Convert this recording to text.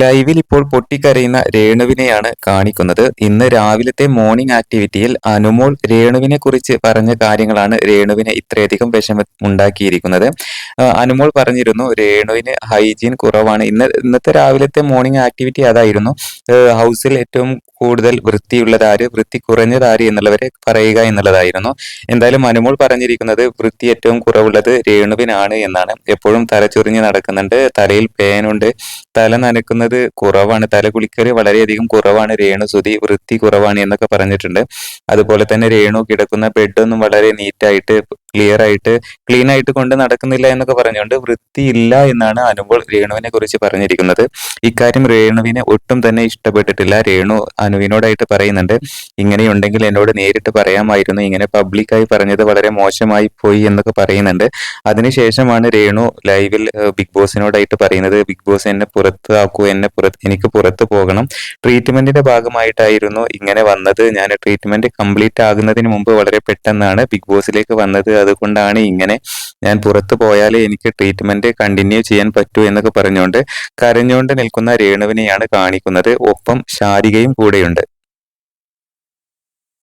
ലൈവിൽ ഇപ്പോൾ പൊട്ടിക്കരയുന്ന രേണുവിനെയാണ് കാണിക്കുന്നത്. ഇന്ന് രാവിലത്തെ മോർണിംഗ് ആക്ടിവിറ്റിയിൽ അനുമോൾ രേണുവിനെ കുറിച്ച് പറഞ്ഞ കാര്യങ്ങളാണ് രേണുവിനെ ഇത്രയധികം വിഷമ ഉണ്ടാക്കിയിരിക്കുന്നത്. അനുമോൾ പറഞ്ഞിരുന്നു രേണുവിന് ഹൈജീൻ കുറവാണ്. ഇന്ന് ഇന്നത്തെ രാവിലത്തെ മോർണിംഗ് ആക്ടിവിറ്റി അതായിരുന്നു. ഹൗസിൽ ഏറ്റവും കൂടുതൽ വൃത്തിയുള്ളതാര് വൃത്തി കുറഞ്ഞതാര് എന്നുള്ളവരെ പറയുക എന്നുള്ളതായിരുന്നു. എന്തായാലും അനുമോൾ പറഞ്ഞിരിക്കുന്നത് വൃത്തി ഏറ്റവും കുറവുള്ളത് രേണുവിനാണ് എന്നാണ്. എപ്പോഴും തലച്ചൊറിഞ്ഞ് നടക്കുന്നുണ്ട്. തലയിൽ പേനുണ്ട് തല നനക്കുന്നത് കുറവാണ്. തല കുളിക്കൽ വളരെയധികം കുറവാണ്. രേണു സുതി വൃത്തി കുറവാണ് എന്നൊക്കെ പറഞ്ഞിട്ടുണ്ട്. അതുപോലെ തന്നെ രേണു കിടക്കുന്ന ബെഡൊന്നും വളരെ നീറ്റായിട്ട് ക്ലിയർ ആയിട്ട് ക്ലീൻ ആയിട്ട് കൊണ്ട് നടക്കുന്നില്ല എന്നൊക്കെ പറഞ്ഞുകൊണ്ട് വൃത്തിയില്ല എന്നാണ് അനുമോൾ രേണുവിനെ കുറിച്ച് പറഞ്ഞിരിക്കുന്നത്. ഇക്കാര്യം രേണുവിനെ ഒട്ടും തന്നെ ഇഷ്ടപ്പെട്ടിട്ടില്ല. രേണു അനുവിനോടായിട്ട് പറയുന്നുണ്ട് ഇങ്ങനെയുണ്ടെങ്കിൽ എന്നോട് നേരിട്ട് പറയാമായിരുന്നു. ഇങ്ങനെ പബ്ലിക്കായി പറഞ്ഞത് വളരെ മോശമായി പോയി എന്നൊക്കെ പറയുന്നുണ്ട്. അതിനുശേഷമാണ് രേണു ലൈവിൽ ബിഗ് ബോസിനോടായിട്ട് പറയുന്നത് ബിഗ് ബോസ് എന്നെ പുറത്താക്കൂ എന്നെ പുറത്ത് എനിക്ക് പുറത്ത് പോകണം. ട്രീറ്റ്മെന്റിന്റെ ഭാഗമായിട്ടായിരുന്നു ഇങ്ങനെ വന്നത്. ഞാൻ ട്രീറ്റ്മെന്റ് കംപ്ലീറ്റ് ആകുന്നതിന് മുമ്പ് വളരെ പെട്ടെന്നാണ് ബിഗ് ബോസിലേക്ക് വന്നത്. അതുകൊണ്ടാണ് ഇങ്ങനെ ഞാൻ പുറത്തു പോയാലേ എനിക്ക് ട്രീറ്റ്മെന്റ് കണ്ടിന്യൂ ചെയ്യാൻ പറ്റൂ എന്നൊക്കെ പറഞ്ഞുകൊണ്ട് കരഞ്ഞുകൊണ്ട് നിൽക്കുന്ന രേണുവിനെയാണ് കാണിക്കുന്നത്. ഒപ്പം ശാരികയും കൂടെയുണ്ട്.